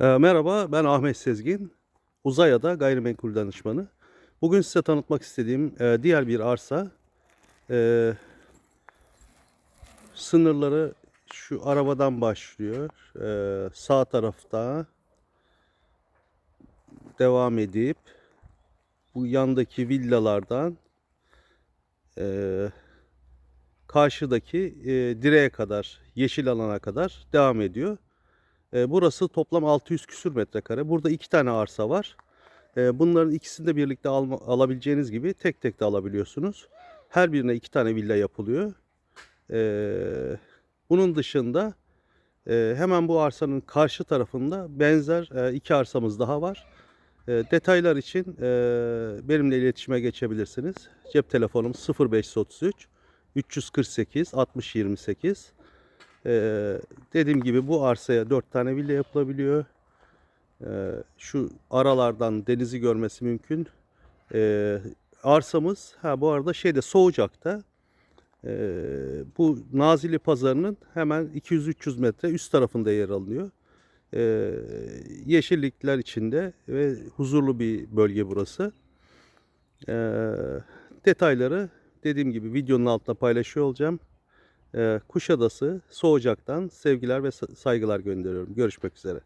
Ee, merhaba, ben Ahmet Sezgin. Uzayada gayrimenkul danışmanı. Bugün size tanıtmak istediğim e, diğer bir arsa. E, sınırları şu arabadan başlıyor. E, sağ tarafta devam edip bu yandaki villalardan karşıdaki e, direğe kadar, yeşil alana kadar devam ediyor. E, burası toplam 600 küsür metrekare. Burada iki tane arsa var. E, bunların ikisini de birlikte alabileceğiniz gibi tek tek de alabiliyorsunuz. Her birine iki tane villa yapılıyor. E, bunun dışında e, hemen bu arsanın karşı tarafında benzer e, iki arsamız daha var. E, detaylar için benimle iletişime geçebilirsiniz. Cep telefonum 0533 348 60 28. Ee, dediğim gibi bu arsaya 4 tane villa yapılabiliyor. Ee, şu aralardan denizi görmesi mümkün. Ee, arsamız ha bu arada şeyde Soğucak'ta. Ee, bu Nazilli Pazarı'nın hemen 200-300 metre üst tarafında yer alıyor. Ee, yeşillikler içinde ve huzurlu bir bölge burası. Ee, detayları dediğim gibi videonun altında paylaşıyor olacağım. Kuşadası Soğucak'tan sevgiler ve sa- saygılar gönderiyorum. Görüşmek üzere.